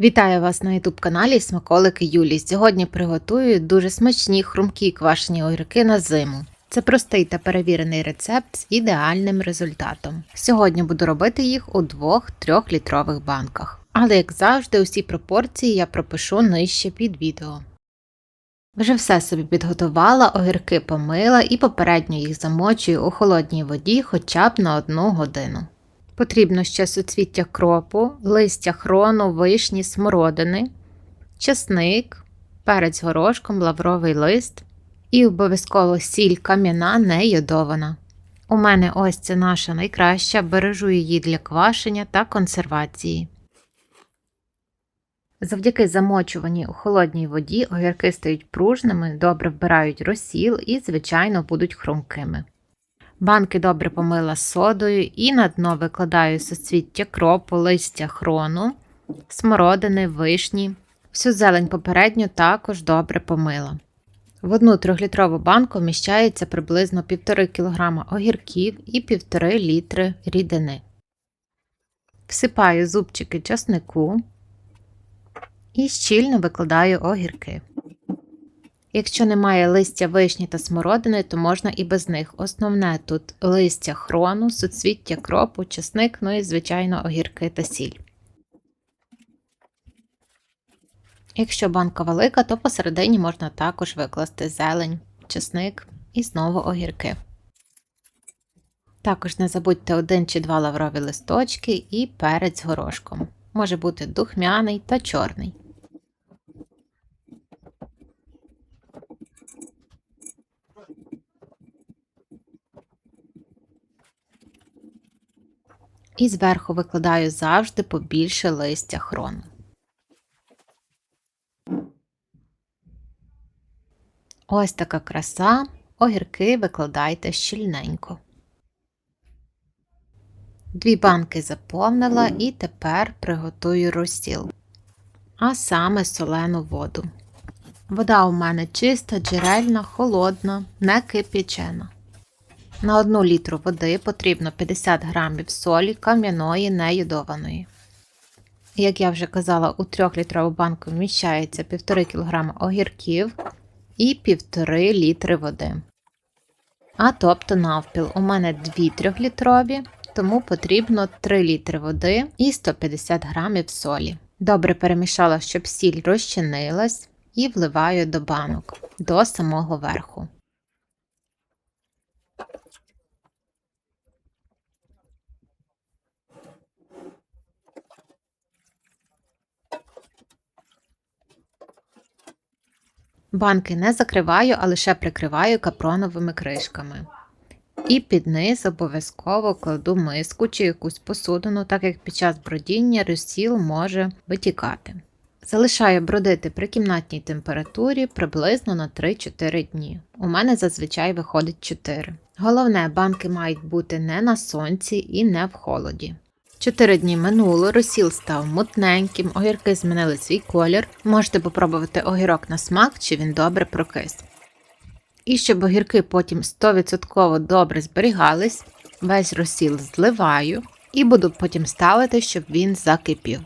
Вітаю вас на youtube каналі Смаколики Юлі. Сьогодні приготую дуже смачні хрумкі квашені огірки на зиму. Це простий та перевірений рецепт з ідеальним результатом. Сьогодні буду робити їх у 2-3 літрових банках. Але, як завжди, усі пропорції я пропишу нижче під відео. Вже все собі підготувала, огірки помила і попередньо їх замочую у холодній воді хоча б на одну годину. Потрібно ще суцвіття кропу, листя хрону, вишні, смородини, часник, перець горошком, лавровий лист і обов'язково сіль кам'яна не йодована. У мене ось це наша найкраща, бережу її для квашення та консервації. Завдяки замочуванні у холодній воді огірки стають пружними, добре вбирають розсіл і, звичайно, будуть хрумкими. Банки добре помила содою і на дно викладаю соцвіття кропу, листя хрону, смородини, вишні. Всю зелень попередньо також добре помила. В одну трьохлітрову банку вміщається приблизно 1,5 кг огірків і 1,5 літри рідини. Всипаю зубчики часнику і щільно викладаю огірки. Якщо немає листя вишні та смородини, то можна і без них. Основне тут листя хрону, суцвіття кропу, чесник, ну і, звичайно, огірки та сіль. Якщо банка велика, то посередині можна також викласти зелень, чесник і знову огірки. Також не забудьте один чи два лаврові листочки і перець горошком. Може бути духмяний та чорний. І зверху викладаю завжди побільше листя хрону. Ось така краса. Огірки викладайте щільненько. Дві банки заповнила і тепер приготую розсіл, а саме солену воду. Вода у мене чиста, джерельна, холодна, не кип'ячена. На 1 літру води потрібно 50 грамів солі кам'яної неюдованої. Як я вже казала, у 3-літрову банку вміщається 1,5 кг огірків і 1,5 літри води. А тобто навпіл у мене 2 3-літрові, тому потрібно 3 літри води і 150 грамів солі. Добре перемішала, щоб сіль розчинилась, і вливаю до банок до самого верху. Банки не закриваю, а лише прикриваю капроновими кришками. І під низ обов'язково кладу миску чи якусь посудину, так як під час бродіння розсіл може витікати. Залишаю бродити при кімнатній температурі приблизно на 3-4 дні. У мене зазвичай виходить 4. Головне, банки мають бути не на сонці і не в холоді. Чотири дні минуло, розсіл став мутненьким, огірки змінили свій колір. Можете попробувати огірок на смак, чи він добре прокис. І щоб огірки потім 100% добре зберігались, весь розсіл зливаю і буду потім ставити, щоб він закипів.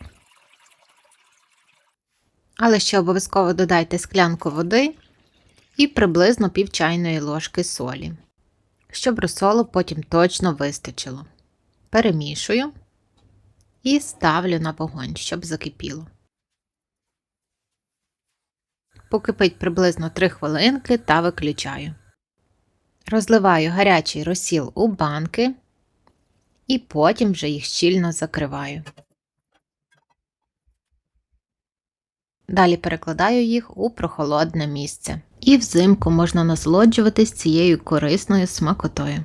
Але ще обов'язково додайте склянку води і приблизно пів чайної ложки солі, щоб розсолу потім точно вистачило. Перемішую і ставлю на вогонь, щоб закипіло. Покипить приблизно 3 хвилинки та виключаю. Розливаю гарячий розсіл у банки і потім вже їх щільно закриваю. Далі перекладаю їх у прохолодне місце. І взимку можна насолоджуватись цією корисною смакотою.